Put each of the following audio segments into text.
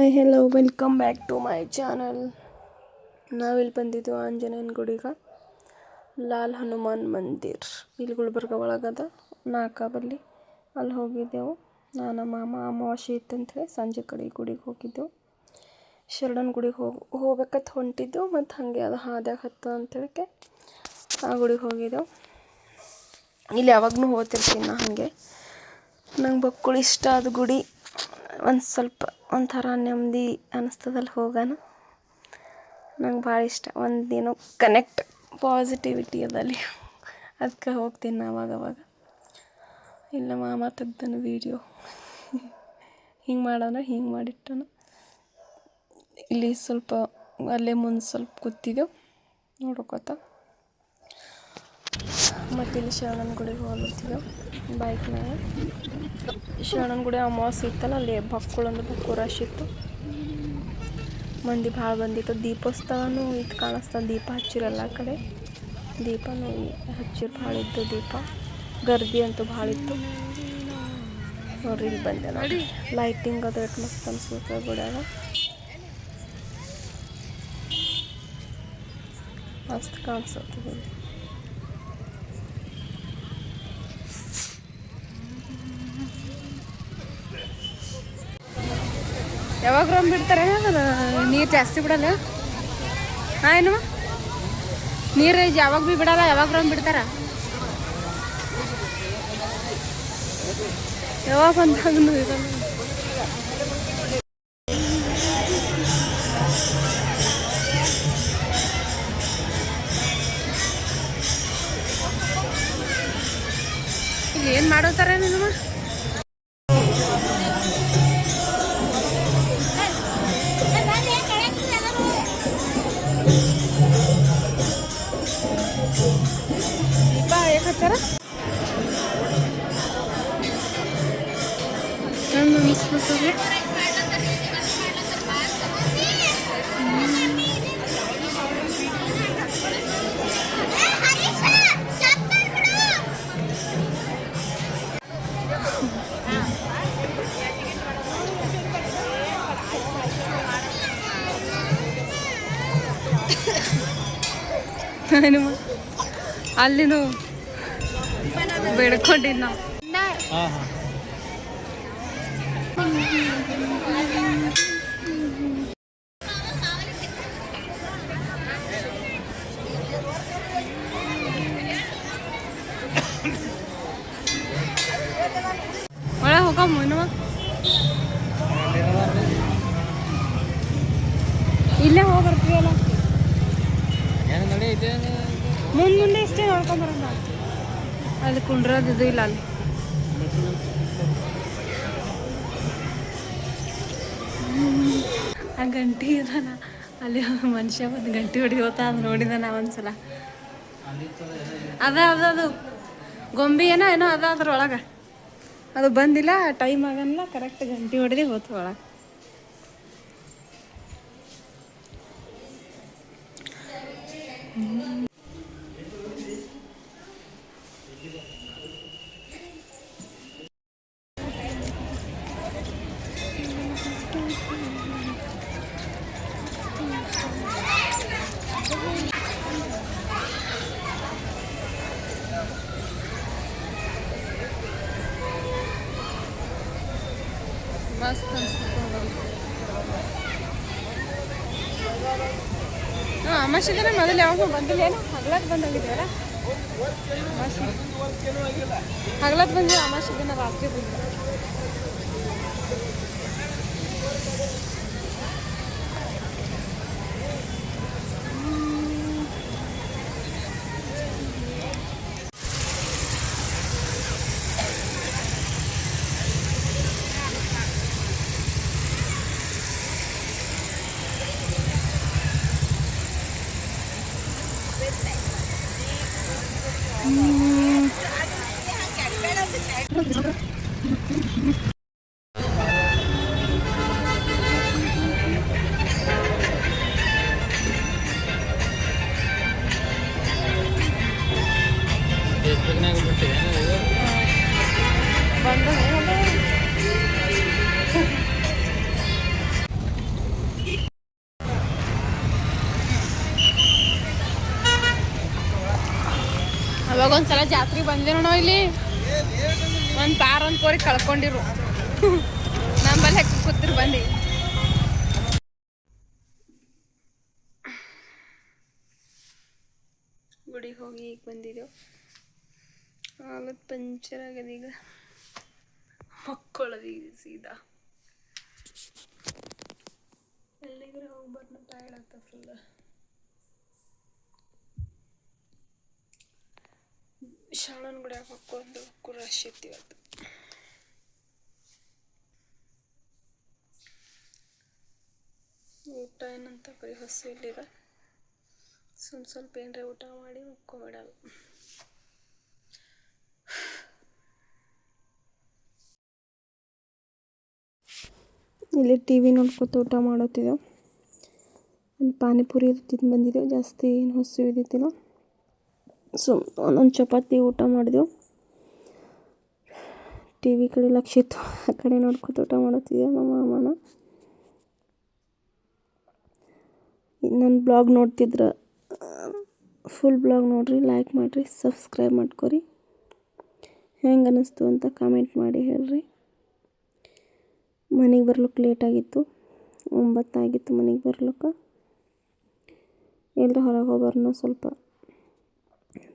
Hi hello welcome back to my channel ನಾವಿಲ್ಲಿ ಬಂದಿದ್ದು ಆಂಜನೇಯನ ಗುಡಿಗೆ, ಲಾಲ್ ಹನುಮಾನ್ ಮಂದಿರ್. ಇಲ್ಲಿ ಗುಲ್ಬರ್ಗ ಒಳಗದ ನಾಕಾಬಲ್ಲಿ. ಅಲ್ಲಿ ಹೋಗಿದ್ದೆವು. ನಾನು ಮಾಮ, ಅಮಾವಾಸ್ಯೆ ಇತ್ತಂತೇಳಿ ಸಂಜೆ ಕಡೆ ಗುಡಿಗೆ ಹೋಗಿದ್ದೆವು. ಶರಣನ ಗುಡಿಗೆ ಹೋಗಿ, ಹೋಗ್ಬೇಕಂತ ಹೊಂಟಿದ್ದು ಮತ್ತು ಹಾಗೆ ಅದು ಹಾದ್ಯಾಗ ಹತ್ತು ಅಂತೇಳಕ್ಕೆ ಆ ಗುಡಿಗೆ ಹೋಗಿದ್ದೆವು. ಇಲ್ಲಿ ಯಾವಾಗೂ ಹೋಗ್ತಿರ್ತೀನಿ ನಾ ಹಾಗೆ. ನಂಗೆ ಬಕ್ಕುಳು ಇಷ್ಟ ಆದ ಗುಡಿ. ಒಂದು ಸ್ವಲ್ಪ ಒಂಥರ ನೆಮ್ಮದಿ ಅನ್ನಿಸ್ತದಲ್ಲ ಹೋಗೋಣ ನಂಗೆ ಭಾಳ ಇಷ್ಟ. ಒಂದೇನೋ ಕನೆಕ್ಟ್ ಪಾಸಿಟಿವಿಟಿ ಅದಲ್ಲಿ. ಅದಕ್ಕೆ ಹೋಗ್ತೀನಿ ನಾ ಅವಾಗ. ಅವಾಗ ಇಲ್ಲ ಮಾಮ ತೆಗ್ದನು ವೀಡಿಯೋ ಹಿಂಗೆ ಮಾಡೋಣ, ಹಿಂಗೆ ಮಾಡಿಟ್ಟನು. ಇಲ್ಲಿ ಸ್ವಲ್ಪ ಅಲ್ಲೇ ಮುಂದೆ ಸ್ವಲ್ಪ ಕೂತಿದ್ದೆವು ನೋಡ್ಕೋತ ಮತ್ತು ಇಲ್ಲಿ ಶರಣನ ಗುಡಿಗೆ ಬೈಕ್ ಬೈಕ್ನಾಗ ಶರಣನ ಗುಡಿ ಅಮಾವಾಸ್ಯೆ ಇತ್ತಲ್ಲ, ಅಲ್ಲಿ ಬಕ್ಕುಳಂದ್ರೆ ಬಕ್ಕು ರಶ್ ಇತ್ತು. ಮಂದಿ ಭಾಳ ಬಂದಿತ್ತು. ದೀಪೋತ್ಸವನೂ ಇದು ಕಾಣಿಸ್ತದೆ ದೀಪ ಹಚ್ಚಿರಲ್ಲ ಕಡೆ. ದೀಪನೂ ಹಚ್ಚಿರು, ಭಾಳ ಇತ್ತು ದೀಪ. ಗರ್ದಿ ಅಂತೂ ಭಾಳ ಇತ್ತು. ನೋಡ್ರಿ, ಇಲ್ಲಿ ಬಂದೆ ನೋಡಿ ಲೈಟಿಂಗ್ ಅದು ಎಷ್ಟು ಮಸ್ತ್ ಅನ್ಸುತ್ತೆ ಗುಡಿಯಾಗ ಮಸ್ತ್ ಕಾಣಿಸುತ್ತೆ. ಯಾವಾಗ ರೂಮ್ ಬಿಡ್ತಾರೆ? ನೀರು ಜಾಸ್ತಿ ಬಿಡಲ್ಲ? ಹಾಂ, ಏನು? ನೀರು ಯಾವಾಗ ಭೀ ಬಿಡಲ್ಲ ಯಾವಾಗ ರೂಮ್ ಬಿಡ್ತಾರ? ಯಾವಾಗ ಬಂದಾಗ ಹನುಮ. ಅಲ್ಲಿನೂ ಬೇಡ್ಕೊಂಡಿದ್ದು ನಾವು ಹಾಂ ಹಾಂ ಒಳಗೆ ಹೋಗಮ್ಮ ಹನುಮ ಇಲ್ಲೇ ಹೋಗಿ ಬರ್ತೀವಲ್ಲ ಏನು ನೋಡಿ ಇದೆ ಮುಂದೆ ಮುಂದೆ ಇಷ್ಟೇ ನೋಡ್ಕೊಂಬರೋಣ ಅಲ್ಲಿ ಕುಂಡ್ರದ್ದು ಇದು ಇಲ್ಲ ಅಲ್ಲಿ ಆ ಗಂಟಿ ಇದಾನ ಅಲ್ಲಿ ಮನುಷ್ಯ ಒಂದು ಗಂಟಿ ಹೊಡಿಯೋತ ಅದು ನೋಡಿದ ನಾ ಒಂದ್ಸಲ. ಅದ ಅದ, ಅದು. ಗೊಂಬಿ ಏನೋ ಏನೋ ಅದ ಅದ್ರೊಳಗೆ. ಅದು ಬಂದಿಲ್ಲ ಟೈಮ್ ಆಗಲ್ಲ ಕರೆಕ್ಟ್ ಗಂಟಿ ಹೊಡೆದು ಹೋತು ಒಳಗೆ. ಮಸ್ತ್ ಹಾಂ, ಅಮಾಶಿ ದಿನ ಮೊದಲು ಯಾವಾಗ ಬಂದಿಲ್ಲ. ಏನೋ ಹಗ್ಲತ್ ಬಂದಾಗಿದ್ದೇವಲ್ಲ ಬಂದಿಲ್ಲ ಅಮಾಶಿ. ದಿನ ರಾತ್ರಿ ಬಂದಿಲ್ಲ ಸಲ ಜಾತ್ರೆ ಬಂದಿರೋ ನಾವು ಇಲ್ಲಿ. ಒಂದು ಪಾರ್ ಒಂದು ಕೋರಿ ಕಳ್ಕೊಂಡಿರು. ನಮ್ಮಲ್ಲಿ ಹೆಕ್ಕ ಕೂತಿರು ಬಂದು. ಗುಡಿಗೆ ಹೋಗಿ ಈಗ ಬಂದಿದ್ದೆವು ಹಾಲತ್ ಪಂಚರ್ ಆಗದ ಈಗ. ಮಕ್ಕಳದ ಸೀದಾ. ಎಲ್ಲಿದ್ರೆ ಹೋಗಿ ಬರ್ನ ಆಗ್ತದೆ ಫುಲ್ ಶಾಣನ್ ಗುಡಿಯಾಗ ಹಾಕೊಂಡು ರಶ್ ಇತ್ತು ಇವತ್ತು ಊಟ ಏನಂತ ಬರೀ ಹಸು ಇಲ್ಲಿದೆ. ಸ್ವಲ್ಪ ಸ್ವಲ್ಪ ಏನರ ಊಟ ಮಾಡಿ ಮುಕ್ಕೊಂಬಿಡೋದು. ಇಲ್ಲಿ ಟಿ ವಿ ನೋಡ್ಕೊತ ಊಟ ಮಾಡೋತಿದ್ದೆವು ಅಲ್ಲಿ ಪಾನಿಪುರಿ ತಿಂದು ಬಂದಿದ್ದೆವು ಜಾಸ್ತಿ ಏನು ಹಸು ಇದ್ದಿದ್ದಿಲ್ಲ. ಸೊ, ಒಂದೊಂದು ಚಪಾತಿ ಊಟ ಮಾಡಿದೆವು. ಟಿ ವಿ ಕಡೆ ಲಕ್ಷ ಇತ್ತು ಆ ಕಡೆ ನೋಡ್ಕೊತ ಊಟ ಮಾಡುತ್ತಿದ್ದೆವು ನಮ್ಮ ಮಾಮನ? ನನ್ನ ಬ್ಲಾಗ್ ನೋಡ್ತಿದ್ರೆ ಫುಲ್ ಬ್ಲಾಗ್ ನೋಡ್ರಿ ಲೈಕ್ ಮಾಡಿರಿ ಸಬ್ಸ್ಕ್ರೈಬ್ ಮಾಡ್ಕೊರಿ. ಹೆಂಗೆ ಅನ್ನಿಸ್ತು ಅಂತ ಕಾಮೆಂಟ್ ಮಾಡಿ ಹೇಳ್ರಿ. ಮನೆಗೆ ಬರ್ಲಿಕ್ಕೆ ಲೇಟ್ ಆಗಿತ್ತು, ಒಂಬತ್ತಾಗಿತ್ತು ಮನೆಗೆ ಬರ್ಲಿಕ್ಕೆ ಎಲ್ಲರೂ ಹೊರಗೆ ಹೋಗೋರ್ನ ಸ್ವಲ್ಪ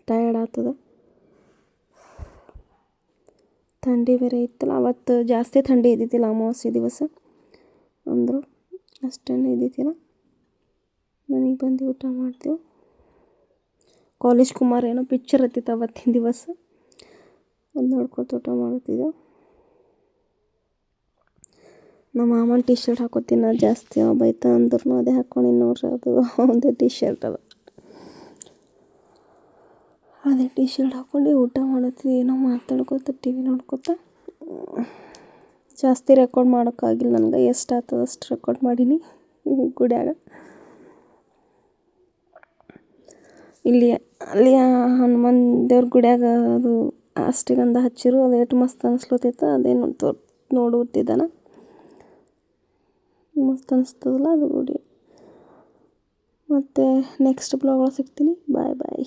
ಟಯರ್ಡ್ ಆಗ್ತದ? ಥಂಡಿ ಬೇರೆ ಇತ್ತಲ್ಲ, ಅವತ್ತು ಜಾಸ್ತಿ ಥಂಡಿ ಇದ್ದಿದ್ದಿಲ್ಲ ಅಮಾವಾಸ್ಯೆ ದಿವಸ. ಅಂದರು, ಅಷ್ಟೇನು ಇದ್ದಿದ್ದಿಲ್ಲ. ಮನೆಗೆ ಬಂದು ಊಟ ಮಾಡ್ತೀವಿ ಕಾಲೇಜ್ ಕುಮಾರ್ ಏನೋ ಪಿಕ್ಚರ್ ಹತ್ತಿತ್ತು ಅವತ್ತಿನ ದಿವಸ. ಅದು ನೋಡ್ಕೊತ ಊಟ ಮಾಡ್ತಿದ್ದೆವು ನಮ್ಮ ಮಾಮನ ಟಿ ಶರ್ಟ್ ಹಾಕೋತೀನಿ ಜಾಸ್ತಿ ಬೈತ ಅಂದ್ರೂ ಅದೇ ಹಾಕ್ಕೊಂಡಿನಿ ನೋಡ್ರಿ ಅದು, ಒಂದು ಟಿ ಶರ್ಟ್ ಅದು. ಅದೇ ಟಿ ಶರ್ಟ್ ಹಾಕ್ಕೊಂಡು ಊಟ ಮಾಡತ್ತೀವಿ ಏನೋ ಮಾತಾಡ್ಕೋತ ಟಿ ವಿ ನೋಡ್ಕೊತ. ಜಾಸ್ತಿ ರೆಕಾರ್ಡ್ ಮಾಡೋಕ್ಕಾಗಿಲ್ಲ ನನಗೆ, ಎಷ್ಟು ಆಗ್ತದೆ ಅಷ್ಟು ರೆಕಾರ್ಡ್ ಮಾಡೀನಿ, ಗುಡಿಯಾಗ. ಇಲ್ಲಿ ಅಲ್ಲಿ ಹನುಮಾನ್ ದೇವ್ರ ಗುಡಿಯಾಗ ಅದು ಅಷ್ಟಿಗಂಧ ಹಚ್ಚಿರು, ಅದು ಎಷ್ಟು ಮಸ್ತ್ ಅನಿಸ್ಲತ್ತಿತ್ತು ಅದೇನು ತೋರ್ ನೋಡುತ್ತಿದ್ದಾನ ಮಸ್ತ್ ಅನಿಸ್ತದಲ್ಲ ಅದು ಗುಡಿ. ಮತ್ತು ನೆಕ್ಸ್ಟ್ ಬ್ಲಾಗ್ ಒಳಗೆ ಸಿಗ್ತೀನಿ. ಬಾಯ್ ಬಾಯ್